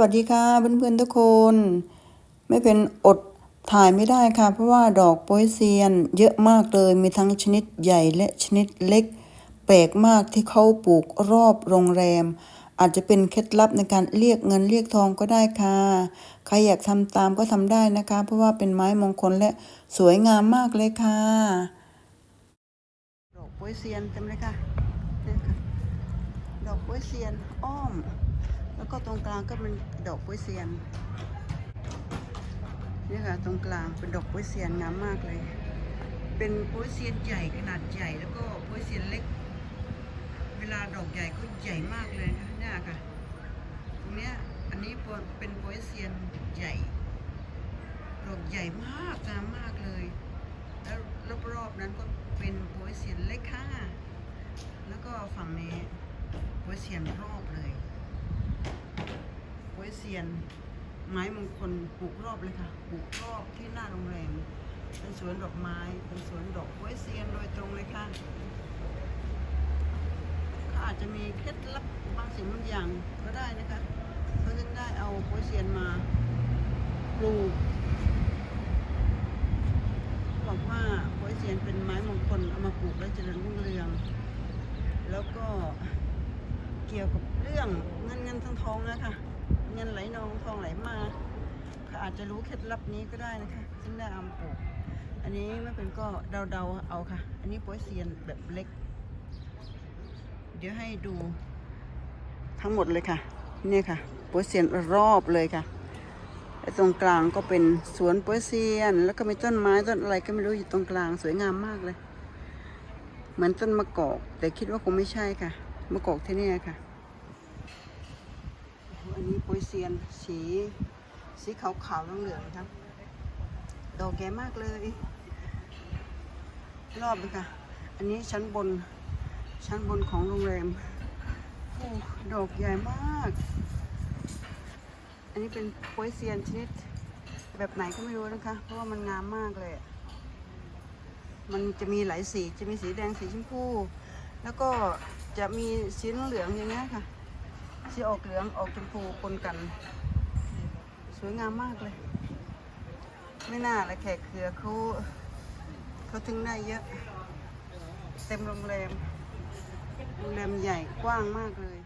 วัสดีค่ะเพื่อนๆทุกคน ไม่เป็นอดถ่ายไม่ได้ค่ะ เพราะว่าดอกโป๊ยเซียนเยอะมากเลยมีทั้งชนิดใหญ่และชนิดเล็ก แปลกมากที่เขาปลูกรอบโรงแรม อาจจะเป็นเคล็ดลับในการเรียกเงินเรียกทองก็ได้ค่ะใครอยากทำตามก็ทำได้นะคะ เพราะว่าเป็นไม้มงคลและสวยงามมากเลยค่ะดอกโป๊ยเซียนเต็มเลยค่ะดอกโป๊ยเซียนอ้อม แล้วก็ตรงกลางก็เป็นดอกโป๊ยเซียนนี่ค่ะตรงกลางเป็นดอกโป๊ยเซียนงามมากเลย เป็นโป๊ยเซียนใหญ่ขนาดใหญ่แล้วก็โป๊ยเซียนเล็ก เวลาดอกใหญ่ก็ใหญ่มากเลยนะเนี่ยค่ะตรงเนี้ยอันนี้เป็นโป๊ยเซียนใหญ่ ดอกใหญ่มากงามมากเลย แล้วรอบๆนั้นก็เป็นโป๊ยเซียนเล็กค่ะแล้วก็ฝั่งนี้โป๊ยเซียนรอบ เลยเซียน ไม้มงคลปลูกรอบเลยค่ะปลูกรอบที่หน้าโรงแรมเป็นสวนดอกไม้เป็นสวนดอกโป๊ยเซียนโดยตรงเลยค่ะเขาอาจจะมีเคล็ดลับบางสิ่งบางอย่างก็ได้นะคะเขาถึงได้เอาโป๊ยเซียนมาปลูกบอกว่าโป๊ยเซียนเป็นไม้มงคลเอามาปลูกแล้วเจริญรุ่งเรือง แล้วก็เกี่ยวกับเรื่องเงินเงินทองทองนะคะ เงินไหลนองทองไหลมาอาจจะรู้เคล็ดลับนี้ก็ได้นะคะซึ่งได้อามาปลูกอันนี้ไม่เป็นก็เดาๆเอาค่ะ อันนี้โป๊ยเซียนแบบเล็ก เดี๋ยวให้ดูทั้งหมดเลยค่ะนี่ค่ะโป๊ยเซียนรอบเลยค่ะตรงกลางก็เป็นสวนโป๊ยเซียน แล้วก็มีต้นไม้ต้นอะไรก็ไม่รู้อยู่ตรงกลางสวยงามมากเลย เหมือนต้นมะกอก แต่คิดว่าคงไม่ใช่ค่ะมะกอกที่นี่ค่ะ โอ้โหอันนี้โป๊ยเซียน สีสีขาวๆเหลืองๆครับ ดอกแก่มากเลย รอบเลยค่ะ อันนี้ชั้นบน ชั้นบนของโรงแรมโอ้ดอกใหญ่มาก อันนี้เป็นโปยเซียนชนิดแบบไหนก็ไม่รู้นะคะ เพราะว่ามันงามมากเลย มันจะมีหลายสี จะมีสีแดง สีชมพู แล้วก็จะมีสีเหลืองอย่างเงี้ยค่ะ สีออกเหลืองออกชมพูปนกัน สวยงามมากเลย ไม่น่าละแขกเคือเขาเขาถึงได้เยอะ เต็มโรงแรมโรงแรมใหญ่กว้างมากเลย